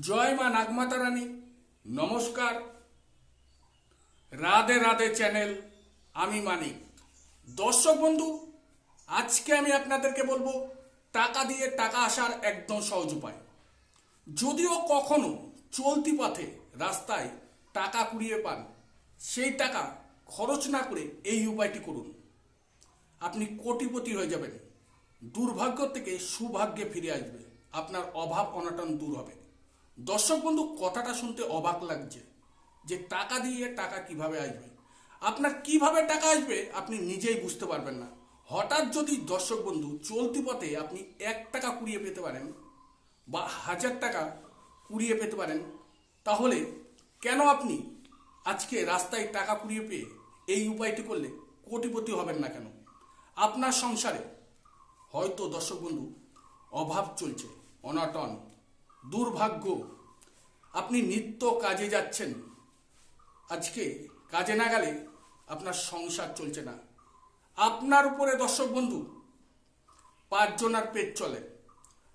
জয় মা নাগমাতা রানী নমস্কার। রাধে রাধে চ্যানেল, আমি মানিক। দর্শক বন্ধু, আজকে আমি আপনাদেরকে বলব, টাকা দিয়ে টাকা আসার একদম সহজ উপায়। যদিও কখনো চলতি পথে রাস্তায় টাকা কুড়িয়ে পান, সেই টাকা খরচ না করে এই উপায়টি করুন। আপনি কোটিপতি হয়ে যাবেন। দুর্ভাগ্য থেকে সুভাগ্যে ফিরে আসবে। আপনার অভাব অনাটন দূর হবে। দর্শক বন্ধু, কথাটা শুনতে অবাক লাগছে যে টাকা দিয়ে টাকা কীভাবে আসবে? আপনার কীভাবে টাকা আসবে আপনি নিজেই বুঝতে পারবেন না। হঠাৎ যদি দর্শক বন্ধু, চলতি পথে আপনি এক টাকা কুড়িয়ে পেতে পারেন বা হাজার টাকা কুড়িয়ে পেতে পারেন, তাহলে কেন আপনি আজকে রাস্তায় টাকা কুড়িয়ে পেয়ে এই উপায়টি করলে কোটিপতি হবেন না কেন? আপনার সংসারে হয়তো দর্শক বন্ধু, অভাব চলছে, অনটন। দুর্ভাগ্য, আপনি নিত্য কাজে যাচ্ছেন। আজকে কাজে না গেলে আপনার সংসার চলছে না। আপনার উপরে দর্শক বন্ধু, পাঁচজন আর পেট চলে।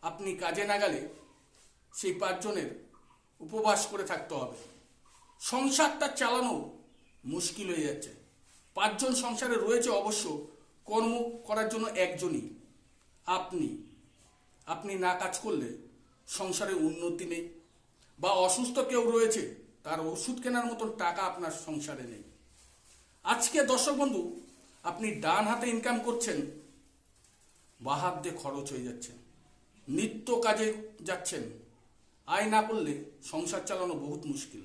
আপনি কাজে না গেলে সেই পাঁচজনের উপবাস করে থাকতে হবে। সংসারটা চালানো মুশকিল হয়ে যাচ্ছে। পাঁচজন সংসারে রয়েছে অবশ্য, কর্ম করার জন্য একজনই। আপনি আপনি না কাজ করলে সংসারে উন্নতি নেই বা অসুস্থ কেউ রয়েছে, তার ওষুধ কেনার মতন টাকা আপনার সংসারে নেই। আজকে দর্শক বন্ধু, আপনি ডান হাতে ইনকাম করছেন, বা হাত দিয়ে খরচ হয়ে যাচ্ছে, নিত্য কাজে যাচ্ছেন, আয় না করলে সংসার চালানো বহুত মুশকিল।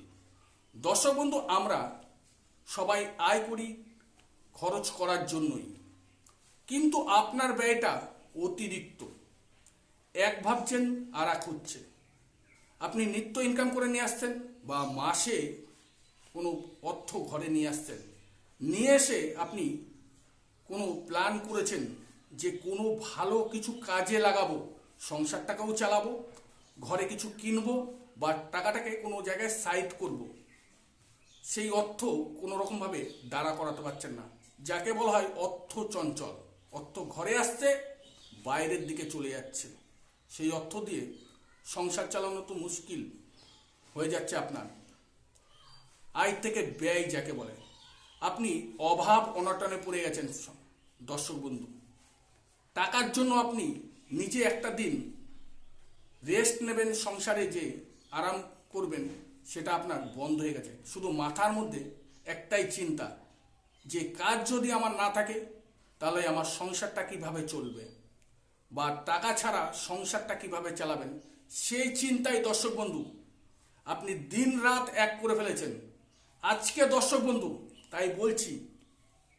দর্শক বন্ধু, আমরা সবাই আয় করি খরচ করার জন্যই, কিন্তু আপনার ব্যয়টা অতিরিক্ত। এক ভাবছেন আর এক হচ্ছে আপনি নিত্য ইনকাম করে নিয়ে আসছেন বা মাসে কোনো অর্থ ঘরে নিয়ে আসছেন। নিয়ে এসে আপনি কোনো প্ল্যান করেছেন যে কোনো ভালো কিছু কাজে লাগাবো সংসারটাকেও চালাবো, ঘরে কিছু কিনবো বা টাকাটাকে কোনো জায়গায় সাইড করব। সেই অর্থ কোনো রকমভাবে দাঁড়া করাতে পারছেন না। যাকে বলা হয় অর্থ চঞ্চল। অর্থ ঘরে আসছে, বাইরের দিকে চলে যাচ্ছে। সেই অর্থ দিয়ে সংসার চালানো তো মুশকিল হয়ে যাচ্ছে আপনার। আয় থেকে ব্যয় যাকে বলে। আপনি অভাব অনটনে পড়ে গেছেন দর্শক বন্ধু। টাকার জন্য আপনি নিজে একটা দিন রেস্ট নেবেন সংসারে যে আরাম করবেন, সেটা আপনার বন্ধ হয়ে গেছে। শুধু মাথার মধ্যে একটাই চিন্তা, যে কাজ যদি আমার না থাকে, তাহলে আমার সংসারটা কীভাবে চলবে? বা টাকা ছাড়া সংসারটা কীভাবে চালাবেন, সেই চিন্তাই দর্শক বন্ধু, আপনি দিন রাত এক করে ফেলেছেন। আজকে দর্শক বন্ধু, তাই বলছি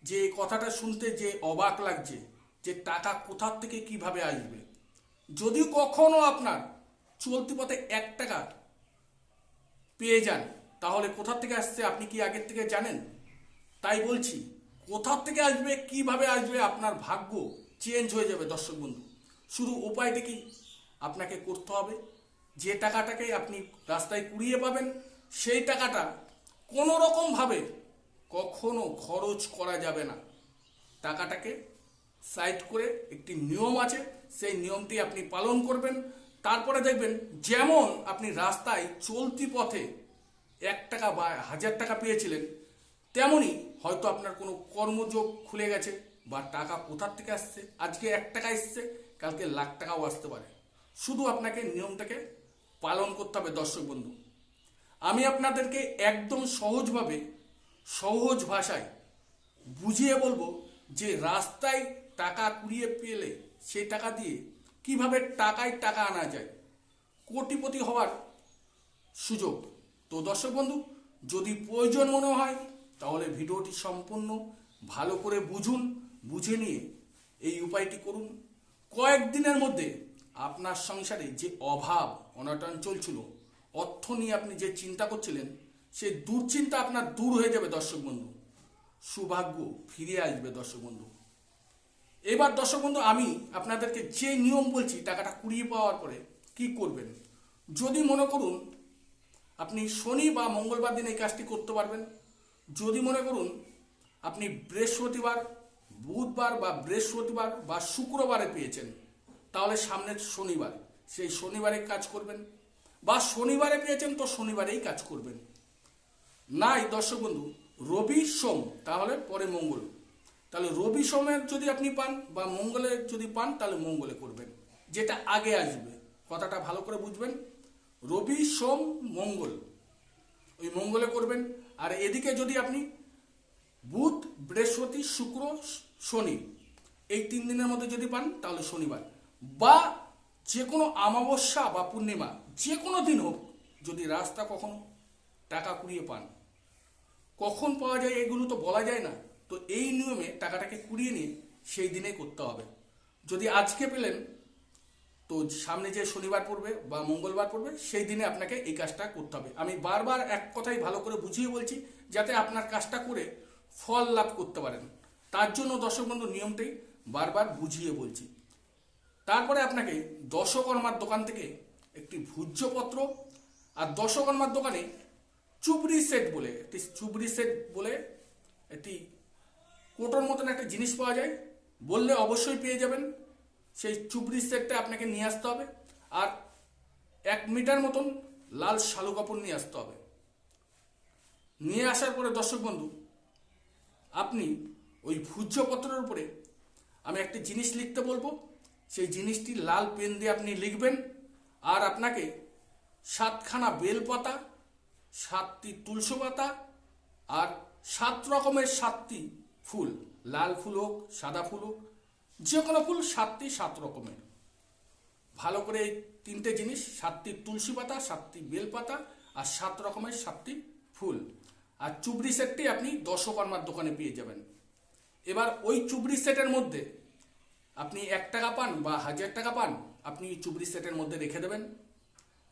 যে কথাটা শুনতে যে অবাক লাগছে যে টাকা কোথার থেকে কীভাবে আসবে। যদি কখনো আপনার চলতি পথে এক টাকা পেয়ে যান, তাহলে কোথার থেকে আসছে আপনি কি আগের থেকে জানেন? তাই বলছি, কোথার থেকে আসবে, কীভাবে আসবে আপনার ভাগ্য চেঞ্জ হয়ে যাবে দর্শক বন্ধু। শুধু উপায়টা কি আপনাকে করতে হবে। যে টাকাটাকে আপনি রাস্তায় কুড়িয়ে পাবেন, সেই টাকাটা কোনো রকমভাবে কখনো খরচ করা যাবে না। টাকাটাকে সাইড করে একটি নিয়ম আছে, সেই নিয়মটি আপনি পালন করবেন। তারপরে দেখবেন, যেমন আপনি রাস্তায় চলতি পথে এক টাকা বা হাজার টাকা পেয়েছিলেন, তেমনি হয়তো আপনার কোনো কর্মযোগ খুলে গেছে বা টাকা কোথার থেকে আসছে, আজকে এক টাকা এসছে কালকে লাখ টাকাও আসতে পারে। শুধু আপনাকে নিয়মটাকে পালন করতে হবে, দর্শক বন্ধু। আমি আপনাদেরকে একদম সহজভাবে, সহজ ভাষায় বুঝিয়ে বলব যে রাস্তায় টাকা কুড়িয়ে পেলে সেই টাকা দিয়ে কীভাবে টাকায় টাকা আনা যায়, কোটিপতি হওয়ার সুযোগ। তো দর্শক বন্ধু, যদি প্রয়োজন মনে হয়, তাহলে ভিডিওটি সম্পূর্ণ ভালো করে বুঝুন, বুঝে নিয়ে এই উপায়টি করুন। কয়েকদিনের মধ্যে আপনার সংসারে যে অভাব, অনটন চলছিল, অর্থ নিয়ে আপনি যে চিন্তা করছিলেন সেই দুশ্চিন্তা আপনার দূর হয়ে যাবে দর্শক বন্ধু। সৌভাগ্য ফিরে আসবে দর্শক বন্ধু। এবার দর্শক বন্ধু, আমি আপনাদেরকে যে নিয়ম বলছি, টাকাটা কুড়িয়ে পাওয়ার পরে কি করবেন? যদি মনে করুন আপনি শনি বা মঙ্গলবার দিন এই কাজটি করতে পারবেন। যদি মনে করুন আপনি বৃহস্পতিবার বুধবার বা বৃহস্পতিবার বা শুক্রবারে পেয়েছেন। তাহলে সামনের শনিবার। সেই শনিবারে কাজ করবেন। বা শনিবারে পেয়েছেন তো শনিবারেই কাজ করবেন। নাই, দর্শক বন্ধু, রবি সোম, তাহলে পরে মঙ্গল। তাহলে রবি সোমের যদি আপনি পান বা মঙ্গলের যদি পান, তাহলে মঙ্গলে করবেন। যেটা আগে আসবে। কথাটা ভালো করে বুঝবেন। রবি সোম, মঙ্গল। ওই মঙ্গলে করবেন। আর এদিকে যদি আপনি বুধ, বৃহস্পতি, শুক্র শনি। এই তিন দিনের মধ্যে যদি পান, তাহলে শনিবার। বা যে কোনো অমাবস্যা বা পূর্ণিমা যে কোনো দিন হোক, যদি রাস্তা কখনো টাকা কুড়িয়ে পান। কখন পাওয়া যায় এগুলো তো বলা যায় না। তো এই নিয়মে টাকাটাকে কুড়িয়ে নিয়ে সেই দিনে করতে হবে। যদি আজকে পেলেন, তো সামনে যে শনিবার পড়বে বা মঙ্গলবার পড়বে, সেই দিনে আপনাকে এই কাজটা করতে হবে। আমি বারবার এক কথাই ভালো করে বুঝিয়ে বলছি, যাতে আপনার কাজটা করে ফল লাভ করতে পারেন। তার জন্য দর্শক বন্ধু নিয়মটাই বারবার বুঝিয়ে বলছি। তারপরে আপনাকে দশকর্মার দোকান থেকে একটি ভূজ্যপত্র আর দশকর্মার দোকানে চুবড়ি সেট বলে, একটি চুবড়ি সেট বলে একটি কোটোর মতন একটা জিনিস পাওয়া যায়। বললে অবশ্যই পেয়ে যাবেন। সেই চুবড়ি সেটটা আপনাকে নিয়ে আসতে হবে আর এক মিটার মতন লাল শালু কাপড় নিয়ে আসতে হবে। নিয়ে আসার পরে দর্শক বন্ধু, আপনি ওই ভূজ্যপত্রের উপরে আমি একটা জিনিস লিখতে বলব। সেই জিনিসটি লাল পেন দিয়ে আপনি লিখবেন আর আপনাকে সাতখানা বেলপাতা, সাতটি তুলসী পাতা আর সাত রকমের সাতটি ফুল, লাল ফুল হোক, সাদা ফুল হোক যে কোনো ফুল সাতটি সাত রকমের। ভালো করে এই তিনটে জিনিস, সাতটি তুলসী পাতা, সাতটি বেলপাতা আর সাত রকমের সাতটি ফুল। আর চুবড়ি সেটটি আপনি দশকর্মার দোকানে পেয়ে যাবেন। এবার ওই চুবড়ি সেটের মধ্যে আপনি এক টাকা পান বা হাজার টাকা পান, আপনি চুবড়ি সেটের মধ্যে রেখে দেবেন।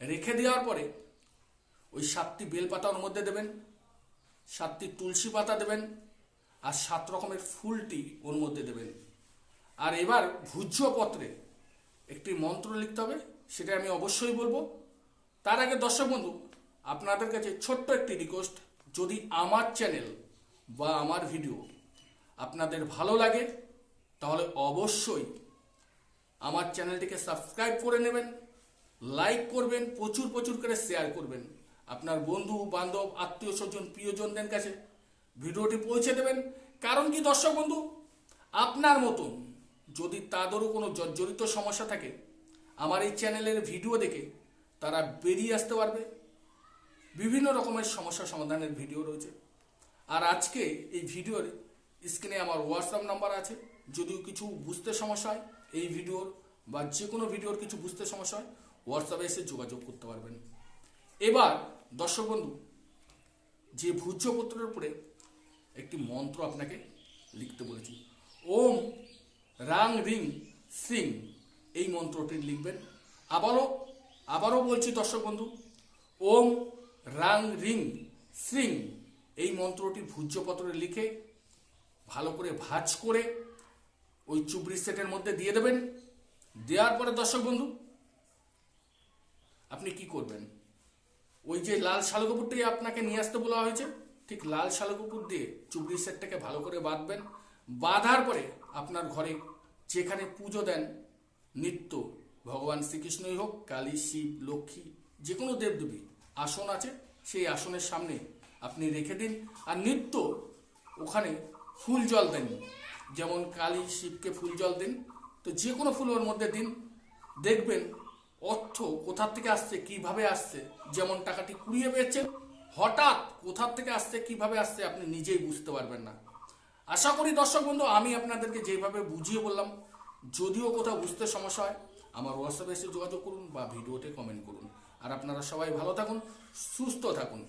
রেখে দেওয়ার পরে ওই সাতটি বেলপাতা ওর মধ্যে দেবেন, সাতটি তুলসী পাতা দেবেন আর সাত রকমের ফুলটি ওর মধ্যে দেবেন। আর এবার ভূজ্যপত্রে একটি মন্ত্র লিখতে হবে, সেটা আমি অবশ্যই বলব। তার আগে দর্শক বন্ধু, আপনাদের কাছে ছোট্ট একটি রিকোয়েস্ট যদি আমার চ্যানেল বা আমার ভিডিও আপনাদের ভালো লাগে, তাহলে অবশ্যই আমার চ্যানেলটিকে সাবস্ক্রাইব করে নেবেন, লাইক করবেন, প্রচুর প্রচুর করে শেয়ার করবেন। আপনার বন্ধু, বান্ধব, আত্মীয় স্বজন, প্রিয়জনদের কাছে ভিডিওটি পৌঁছে দেবেন। কারণ কি দর্শক বন্ধু? আপনার মতন যদি তাদেরও কোনো জর্জরিত সমস্যা থাকে, আমার এই চ্যানেলের ভিডিও দেখে তারা বেরিয়ে আসতে পারবে। বিভিন্ন রকমের সমস্যা সমাধানের ভিডিও রয়েছে। আর আজকে এই ভিডিওর স্ক্রিনে আমার হোয়াটসঅ্যাপ নাম্বার আছে। যদিও কিছু বুঝতে সমস্যা হয়, এই ভিডিওর বা যে কোনো ভিডিওর কিছু বুঝতে সমস্যা হয় হোয়াটসঅ্যাপে এসে যোগাযোগ করতে পারবেন। এবার, দর্শক বন্ধু, যে ভূজ্যপত্রের উপরে একটি মন্ত্র আপনাকে লিখতে বলেছি। ওম রাং রিং সিং, এই মন্ত্রটি লিখবেন। আবারও আবারও বলছি দর্শক বন্ধু, ওম রাং রিং সিং, এই মন্ত্রটি ভূজ্যপত্রে লিখে ভালো করে ভাঁজ করে ওই চুবড়ি সেটের মধ্যে দিয়ে দেবেন। দেওয়ার পরে দর্শক বন্ধু, আপনি কি করবেন? ওই যে লাল শালকপুরটি আপনাকে নিয়ে আসতে বলা হয়েছে, ঠিক লাল শালকপুর দিয়ে চুবড়ি সেটটাকে ভালো করে বাঁধবেন। বাঁধার পরে আপনার ঘরে যেখানে পুজো দেন, নিত্য ভগবান শ্রীকৃষ্ণই হোক, কালী, শিব, লক্ষ্মী যে কোনো দেবদেবী, আসন আছে, সেই আসনের সামনে আপনি রেখে দিন। আর নিত্য ওখানে ফুল জল দেন। যেমন কালী শিবকে ফুল জল দিন, তো যে কোনো ফুল ওর মধ্যে দিন। দেখবেন অর্থ কোথার থেকে আসছে, কীভাবে আসছে। যেমন টাকাটি কুড়িয়ে পেয়েছেন, হঠাৎ কোথার থেকে আসছে, কীভাবে আসছে, আপনি নিজেই বুঝতে পারবেন না। আশা করি দর্শক বন্ধু, আমি আপনাদেরকে যেভাবে বুঝিয়ে বললাম, যদিও কোথাও বুঝতে সমস্যা হয়, আমার হোয়াটসঅ্যাপে এসে যোগাযোগ করুন বা ভিডিওতে কমেন্ট করুন। আর আপনারা সবাই ভালো থাকুন, সুস্থ থাকুন।